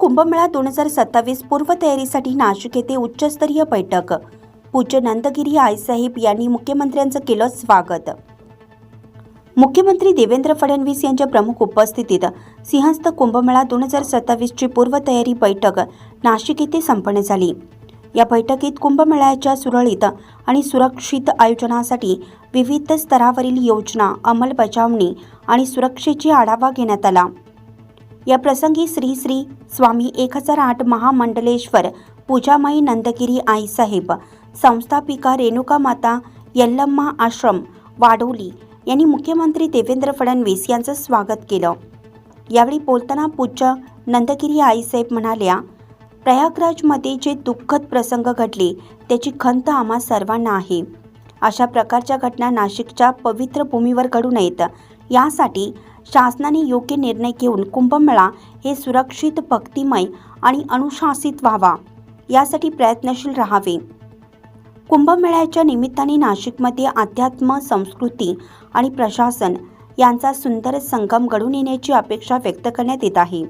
कुंभमेळा दोन हजार सत्तावीस पूर्वतयारीसाठी नाशिक येथे उच्चस्तरीय बैठक. पूज्य नंदगिरी आईसाहेब यांनी मुख्यमंत्र्यांचं केलं स्वागत. मुख्यमंत्री देवेंद्र फडणवीस यांच्या प्रमुख उपस्थितीत सिंहस्थ कुंभमेळा दोन हजार सत्तावीसची पूर्वतयारी बैठक नाशिक येथे संपन्न झाली. या बैठकीत कुंभमेळ्याच्या सुरळीत आणि सुरक्षित आयोजनासाठी विविध स्तरावरील योजना अंमलबजावणी आणि सुरक्षेची आढावा घेण्यात आला. या प्रसंगी श्री श्री स्वामी एक हजार आठ महामंडलेश्वर पूजामाई नंदगिरी आईसाहेब संस्थापिका रेणुका माता यल्लम्मा आश्रम वाडोली यांनी मुख्यमंत्री देवेंद्र फडणवीस यांचं स्वागत केलं. यावेळी बोलताना पूज्य नंदगिरी आईसाहेब म्हणाल्या प्रयागराजमध्ये जे दुःखद प्रसंग घडले त्याची खंत आम्हा सर्वांना आहे. अशा प्रकारच्या घटना नाशिकच्या पवित्र भूमीवर घडू नयेत. यासाठी शासनाने योग्य निर्णय घेऊन कुंभमेळा हे सुरक्षित भक्तिमय आणि अनुशासित व्हावा यासाठी प्रयत्नशील राहावे. कुंभमेळ्याच्या निमित्ताने नाशिकमध्ये अध्यात्म संस्कृती आणि प्रशासन यांचा सुंदर संगम घडून येण्याची अपेक्षा व्यक्त करण्यात येत आहे.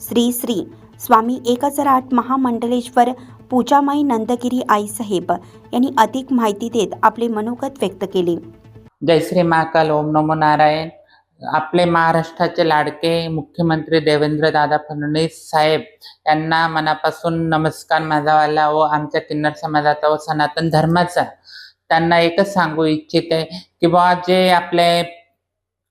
श्री श्री स्वामी एक हजार आठ महामंडलेश्वर पूजामाई नंदगिरी आईसाहेब यांनी अधिक माहिती देत आपले मनोगत व्यक्त केले. जय श्री महाकाल ओम नमो नारायण. आपले महाराष्ट्राचे लाडके मुख्यमंत्री देवेंद्र दादा फडणवीस साहेब यांना मनापासून नमस्कार माझावाला व आमच्या किन्नर समाजाचा व सनातन धर्माचा. त्यांना एकच सांगू इच्छिते की बुवा जे आपले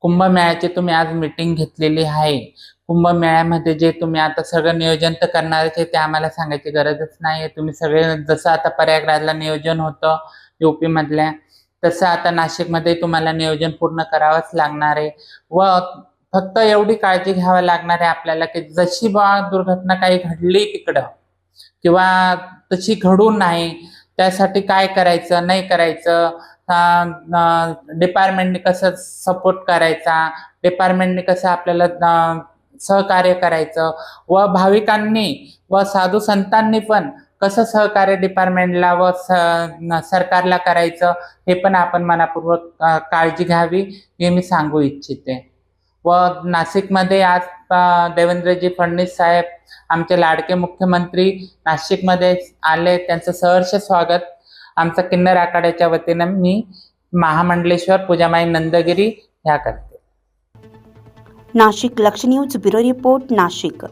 कुंभमेळ्याची तुम्ही आज मीटिंग घेतलेली आहे. कुंभमेळ्यामध्ये जे तुम्ही आता सगळं नियोजन तर करणारच आहे ते आम्हाला सांगायची गरजच नाही तुम्ही सगळे जसं आता प्रयागराजला नियोजन होतं युपी मधल्या तसं आता नाशिकमध्ये तुम्हाला नियोजन पूर्ण करावंच लागणार आहे. व फक्त एवढी काळजी घ्यावी लागणार आहे आपल्याला की जशी बा दुर्घटना काही घडली तिकडं किंवा तशी घडू नाही त्यासाठी काय करायचं नाही करायचं डिपार्टमेंटने कसं सपोर्ट करायचा डिपार्टमेंटने कसं आपल्याला सहकार्य करायचं व भाविकांनी व साधू संतांनी पण कसं सहकार्य डिपार्टमेंटला व स- सरकारला करायचं हे पण आपण मनापूर्वक काळजी घ्यावी हे मी सांगू इच्छिते. व नाशिकमध्ये आज देवेंद्रजी फडणवीस साहेब आमचे लाडके मुख्यमंत्री नाशिकमध्ये आले त्यांचं सहर्ष स्वागत. आमचं किन्नर आखाड्याच्या वतीनं मी महामंडलेश्वर पूजामाई नंदगिरी ह्या करते. नाशिक लक्ष न्यूज ब्युरो रिपोर्ट नाशिक.